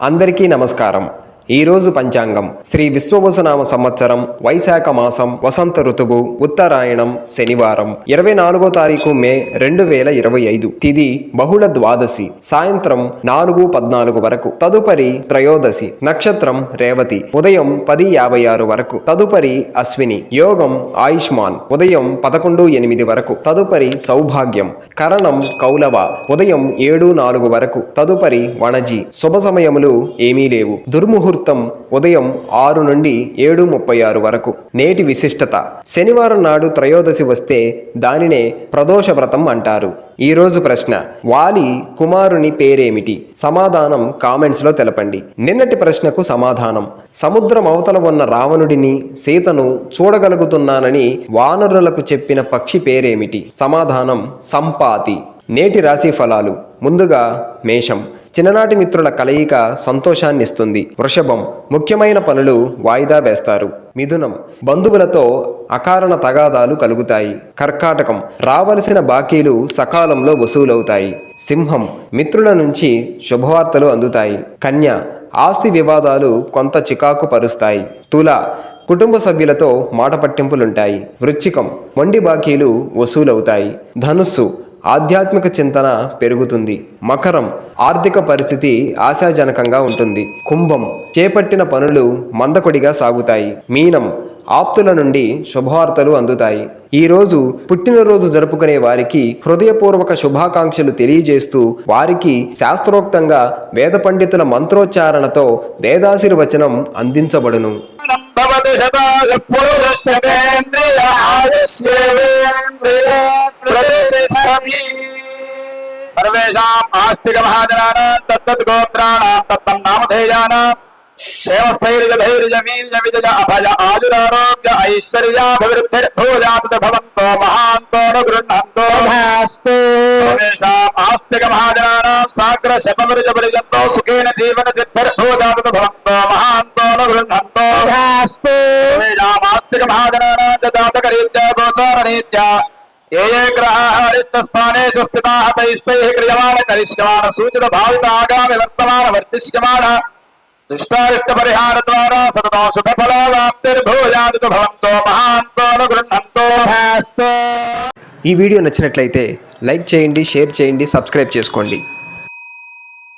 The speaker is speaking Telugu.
అందరికీ నమస్కారం. ఈరోజు పంచాంగం. శ్రీ విశ్వవసునామ సంవత్సరం వైశాఖ మాసం వసంత ఋతువు ఉత్తరాయణం శనివారం. ఇరవై నాలుగో తారీఖు మే రెండు వేల ఇరవై ఐదు. తిది బహుళ ద్వాదశి సాయంత్రం నాలుగు పద్నాలుగు వరకు. తదుపరి త్రయోదశి నక్షత్రం రేవతి. ఉదయం పది యాభై ఆరు వరకు. తదుపరి అశ్విని యోగం ఆయుష్మాన్. ఉదయం పదకొండు ఎనిమిది వరకు. తదుపరి సౌభాగ్యం కరణం కౌలవ. ఉదయం ఏడు నాలుగు వరకు. తదుపరి వణజి. శుభ సమయములు ఏమీ లేవు. దుర్ముహూర్తం ఉదయం ఆరు నుండి ఏడు ముప్పై ఆరు వరకు. నేటి విశిష్టత. శనివారం నాడు త్రయోదశి వస్తే దానినే ప్రదోష వ్రతం అంటారు. ఈ రోజు ప్రశ్న. వాలి కుమారుని పేరేమిటి? సమాధానం కామెంట్స్లో తెలపండి. నిన్నటి ప్రశ్నకు సమాధానం. సముద్రం అవతల ఉన్న రావణుడిని సీతను చూడగలుగుతున్నానని వానరులకు చెప్పిన పక్షి పేరేమిటి? సమాధానం సంపాతి. నేటి రాశి ఫలాలు. ముందుగా మేషం. చిన్ననాటి మిత్రుల కలయిక సంతోషాన్ని ఇస్తుంది వృషభం ముఖ్యమైన పనులు వాయిదా వేస్తారు. మిథునం బంధువులతో అకారణ తగాదాలు కలుగుతాయి. కర్కాటకం రావలసిన బాకీలు సకాలంలో వసూలవుతాయి. సింహం మిత్రుల నుంచి శుభవార్తలు అందుతాయి. కన్య ఆస్తి వివాదాలు కొంత చికాకు పరుస్తాయి. తుల కుటుంబ సభ్యులతో మాట పట్టింపులుంటాయి. వృచ్చికం మొండి బాకీలు వసూలవుతాయి. ధనుస్సు ఆధ్యాత్మిక చింతన పెరుగుతుంది. మకరం ఆర్థిక పరిస్థితి ఆశాజనకంగా ఉంటుంది. కుంభం చేపట్టిన పనులు మందకొడిగా సాగుతాయి. మీనం ఆప్తుల నుండి శుభవార్తలు అందుతాయి. ఈ రోజు పుట్టినరోజు జరుపుకునే వారికి హృదయపూర్వక శుభాకాంక్షలు తెలియజేస్తూ వారికి శాస్త్రోక్తంగా వేద పండితుల మంత్రోచ్చారణతో వేదాశీర్వచనం అందించబడును. సర్వేషాం ఆస్తిక మహాజనానాం తత్తద్ గోత్రాణాం తత్తం నామధేయానాం క్షేమస్థైర్యధైర్య వీర్య విజయ అభయ ఆయురారోగ్య ఐశ్వర్యాభివృద్ధిర్భూజాత్ భవంతో మహాంతో గృహంతో ఆస్తిక మహాజనానాం సాగ్ర శపవిరజ పరిజంతో సుఖేన జీవన సిద్ధిర్భూజాత్ భవంతో మహాంతో గృహంతో ఆస్తిక మహాజనానాం జాతకరీత్యా గోచారరీత్యా ఏ ఏ గ్రహాः రిక్తస్థానేషు స్థితాः తైస్తైः క్రియమాణ కరిష్యమాణ సూచిత భావిత ఆగామి వర్తమాన వర్తిష్యమాణ దుష్టారిష్ట పరిహార ద్వారా సతతం శుభ ఫలాప్తిర్భూయాదు భవంతో మహాంతో గృహంతో ఈ వీడియో నచ్చినట్లయితే లైక్ చేయండి షేర్ చేయండి సబ్స్క్రైబ్ చేసుకోండి.